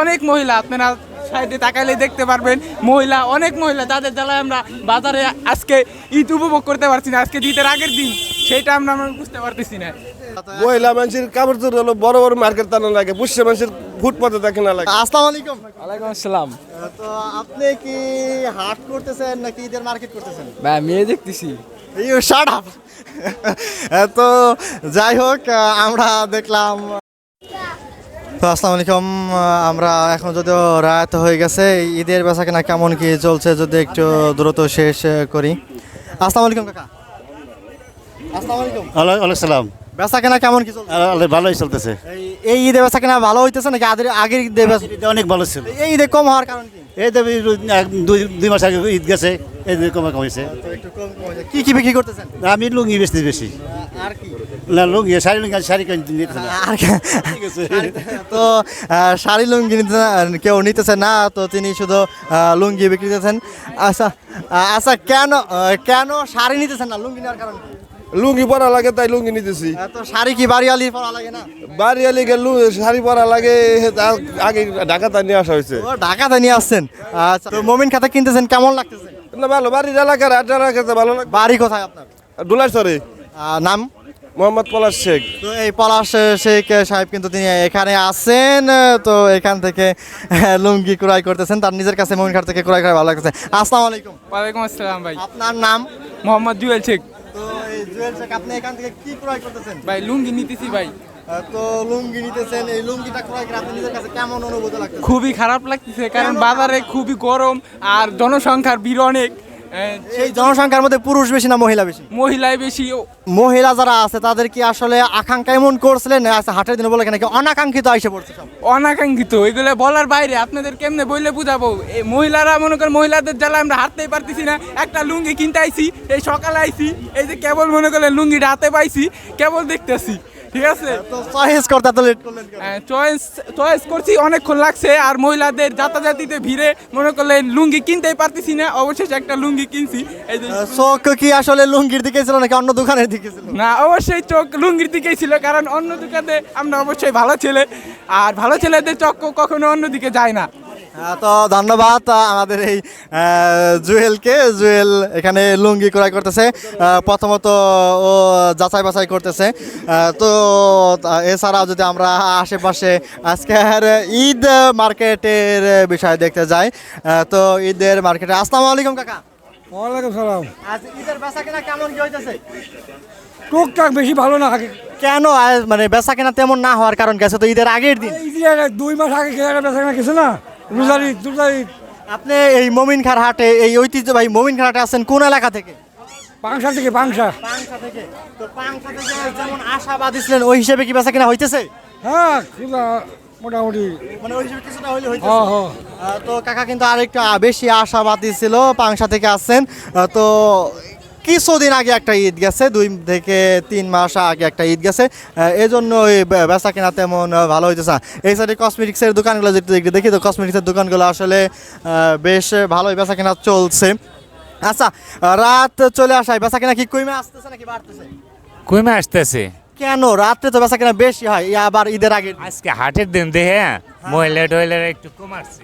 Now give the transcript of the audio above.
অনেক মহিলা আপনারা সাইডে তাকাইলে দেখতে পারবেন মহিলা অনেক মহিলা যাদের জ্বালায় আমরা বাজারে আজকে ঈদ উপভোগ করতে পারছি না আজকে ঈদের আগের দিন সেটা আমরা আমরা বুঝতে পারতেছি না। মহিলা মানুষের কাপড় চোপড় হলো বড় বড় মার্কেট টানা লাগে পুষ্য মানুষের ফুটপাতে দেখে না লাগে। আসসালামু আলাইকুম। ওয়ালাইকুম আসসালাম। তো আপনি কি হাট করতেছেন নাকি ঈদের মার্কেট করতেছেন? ভাই মেয়ে দেখতেছি। ইউ শাট আপ তো যাই হোক আমরা দেখলাম তো আসসালামু আলাইকুম। আমরা এখন যদিও রাত হয়ে গেছে ঈদের বেচা কেনা কেমন কি চলছে যদি একটু দ্রুত শেষ করি। আসসালামু আলাইকুম কাকা। আসসালামু আলাইকুম। ওয়ালাইকুম সালাম। বেচা কেনা কেমন কি চলছে? ভালোই চলতেছে। এই- ঈদের ঈদে বেচা কেনা ভালো হইতেছে নাকি আগের আগের ঈদে অনেক ভালো ছিল। এই ঈদে কম হওয়ার কারণ কি? এই দেবী দুই দুই মাস আগে ঈদ গেছে এই কমে কমেছে। তো। কি কি বিক্রি করতেছেন? আমি লুঙ্গি বেশি। বেশি না লুঙ্গি শাড়ি লুঙ্গি শাড়ি নিতে আর তো শাড়ি লুঙ্গি নিতে না- কেউ নিতেছে না তো তিনি শুধু লুঙ্গি বিক্রি করতেছেন। আচ্ছা আচ্ছা কেন কেন শাড়ি নিতেছেন না লুঙ্গি নেওয়ার কারণ? লুঙ্গি পরা লাগে তাই লুঙ্গি নিতেছি। তো শাড়ি কি বাড়িয়ালি পরা লাগে না? বাড়ি গেল শাড়ি পরা লাগে আগে ঢাকাতে নিয়ে আসা হয়েছে। ও ঢাকাতে নিয়ে আসছেন? আচ্ছা তো মমিন খাতা কিনতেছেন কেমন লাগতেছে? না ভালো। বাড়ির এলাকার এলাকাতে ভালো লাগে। বাড়ি কোথায় আপনার? নাম? মোহাম্মদ পলাশ শেখ। তো এই পলাশ শেখ সাহেব কিন্তু তিনি এখানে আছেন তো এখান থেকে লুঙ্গি ক্রয় করতেছেন। তার নিজের কাছে মমিন খাট থেকে ক্রয় করা ভালো লাগতেছে। আসসালামু আলাইকুম। ওয়ালাইকুম আসসালাম ভাই। আপনার নাম? মোহাম্মদ জুয়েল শেখ। তো এই জুয়েল শেখ আপনি এখান থেকে কি ক্রয় করতেছেন? ভাই লুঙ্গি নিতেছি ভাই। তো লুঙ্গি নিতেছেন এই লুঙ্গিটা ক্রয় করে আপনি নিজের কাছে কেমন অনুভূতি লাগছে খুবই খারাপ লাগতেছে কারণ বাজারে খুবই গরম আর জনসংখ্যার ভিড় অনেক। সেই জনসংখ্যার মধ্যে পুরুষ বেশি না মহিলা বেশি? মহিলায় বেশি। মহিলা যারা আছে তাদের কি আসলে আকাঙ্ক্ষা এমন করছিলেন? না আচ্ছা হাটের দিনে বলে নাকি অনাকাঙ্ক্ষিত আইসে পড়ছে সব? অনাকাঙ্ক্ষিত এগুলো বলার বাইরে। আপনাদের কেমনে বললে বুঝাবো? এই মহিলারা মনে করেন মহিলাদের জ্বালা আমরা হাঁটতেই পারতেছি না। একটা লুঙ্গি কিনতে আইছি এই সকালে আইছি এই যে কেবল মনে করলেন লুঙ্গিটা হাতে পাইছি কেবল দেখতেছি। ঠিক আছে? তো চয়েস করতে এত লেট করলেন কেন? চয়েস চয়েস করছি অনেকক্ষণ লাগছে আর মহিলাদের যাতাযাতিতে ভিড়ে মনে করলেন লুঙ্গি কিনতেই পারতেছি না অবশেষে একটা লুঙ্গি কিনছি। এই যে চোখ কি আসলে লুঙ্গির দিকে ছিল নাকি অন্য দোকানের দিকে ছিল? না অবশ্যই চোখ লুঙ্গির দিকেই ছিল কারণ অন্য দোকানে আমরা অবশ্যই ভালো ছেলে আর ভালো ছেলেদের চোখ কখনো অন্য দিকে যায় না। তো ধন্যবাদ আমাদের এই জুয়েলকে। জুয়েল এখানে লুঙ্গি ক্রয় করতেছে প্রথমত ও যাচাই বাছাই করতেছে। তো এছাড়াও যদি আমরা আশেপাশে আজকের ঈদ মার্কেটের বিষয়ে দেখতে যাই তো ঈদের মার্কেটে আসসালামু আলাইকুম কাকা। ওয়ালাইকুম সালাম। আজ ঈদের বেচা কেনা কেমন কি হইতেছে? টুকটাক বেশি ভালো না আগে কেন মানে বেচা কেনা তেমন না হওয়ার কারণ গেছে তো ঈদের আগের দিন। যে দুই মাস আগে কেনা বেচা কেনা গেছে না? রোজার ঈদ রোজার ঈদ আপনি এই মমিন খার হাটে এই ঐতিহ্যবাহী মমিন খার হাটে আছেন কোন এলাকা থেকে? পাংশা থেকে পাংশা। পাংশা থেকে। তো পাংশা থেকে যেমন আশাবাদী ছিলেন ওই হিসেবে কি বেচা কিনা হইতেছে? হ্যাঁ মোটামুটি। মানে ওই হিসেবে কিছুটা হইলে হইতেছে। হ্যাঁ হ্যাঁ। তো কাকা কিন্তু আরেকটু বেশি আশাবাদী ছিল পাংশা থেকে আসছেন। তো কিছুদিন আগে একটা ঈদ গেছে দুই থেকে তিন মাস আগে একটা ঈদ গেছে। এই এজন্য ওই বেচা কেনা তেমন ভালো হইতেছে না। এই সাইডে কসমেটিক্সের দোকানগুলো যেটা দেখি তো কসমেটিক্সের দোকানগুলো আসলে বেশ ভালোই বেচা কেনা চলছে। আচ্ছা রাত চলে আসায় বেচা কেনা কি কমে আসতেছে নাকি বাড়তেছে? কমে আসতেছে। কেন? রাত্রে তো বেচা কেনা বেশি হয় আবার ঈদের আগে আজকে হাটের দিন দেখে মহিলা টহিলারা একটু কমাচ্ছে